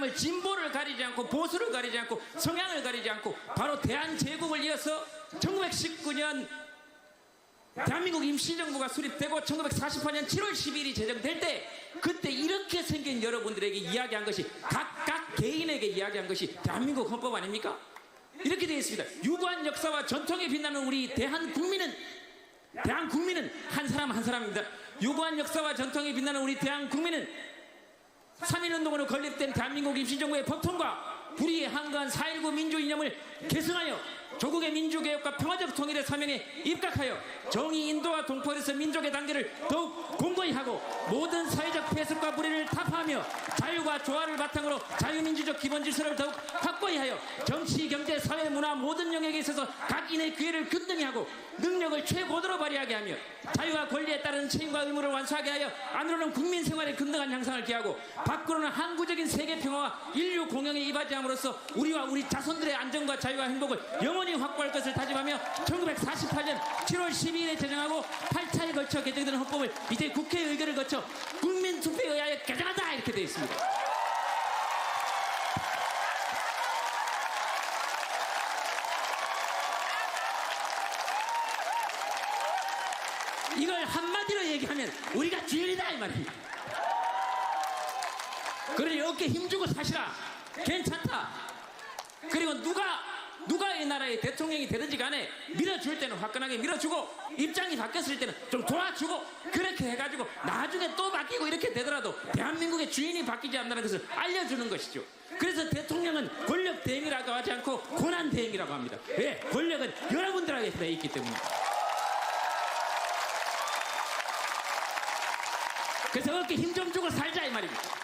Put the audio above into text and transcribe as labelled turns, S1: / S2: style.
S1: 사람을 진보를 가리지 않고 보수를 가리지 않고 성향을 가리지 않고 바로 대한제국을 이어서 1919년 대한민국 임시정부가 수립되고 1948년 7월 10일이 제정될 때 그때 이렇게 생긴 여러분들에게 이야기한 것이 각각 개인에게 이야기한 것이 대한민국 헌법 아닙니까? 이렇게 되어 있습니다. 유구한 역사와 전통에 빛나는 우리 대한 국민은 대한 국민은 한 사람 한 사람입니다. 유구한 역사와 전통에 빛나는 우리 대한 국민은 3.1운동으로 건립된 대한민국 임시정부의 법통과 불의에 한가한 4.19 민주 이념을 계승하여 조국의 민주개혁과 평화적 통일의 사명에 입각하여 정의 인도와 동포에서 민족의 단계를 더욱 공고히 하고 모든 사회적 폐습과 불의를 타파하며 자유와 조화를 바탕으로 자유민주적 기본 질서를 더욱 확고히 하여 사회, 문화 모든 영역에 있어서 각 인의 기회를 균등히 하고 능력을 최고도로 발휘하게 하며 자유와 권리에 따른 책임과 의무를 완수하게 하여 안으로는 국민 생활의 근등한 향상을 기하고 밖으로는 항구적인 세계 평화와 인류 공영에 이바지함으로써 우리와 우리 자손들의 안전과 자유와 행복을 영원히 확보할 것을 다짐하며 1948년 7월 12일에 제정하고 8차에 걸쳐 개정되는 헌법을 이제 국회 의결을 거쳐 국민 투표에 의하여 개정한다 이렇게 되어 있습니다. 이걸 한마디로 얘기하면 우리가 주인이다 이 말입니다. 그러니 어깨 힘주고 사시라. 괜찮다. 그리고 누가 누가 이 나라의 대통령이 되든지 간에 밀어줄 때는 화끈하게 밀어주고 입장이 바뀌었을 때는 좀 도와주고 그렇게 해가지고 나중에 또 바뀌고 이렇게 되더라도 대한민국의 주인이 바뀌지 않는다는 것을 알려주는 것이죠. 그래서 대통령은 권력 대행이라고 하지 않고 권한 대행이라고 합니다. 왜? 권력은 여러분들에게 돼 있기 때문에. 그래서 어깨 힘좀 주고 살자 이 말입니다.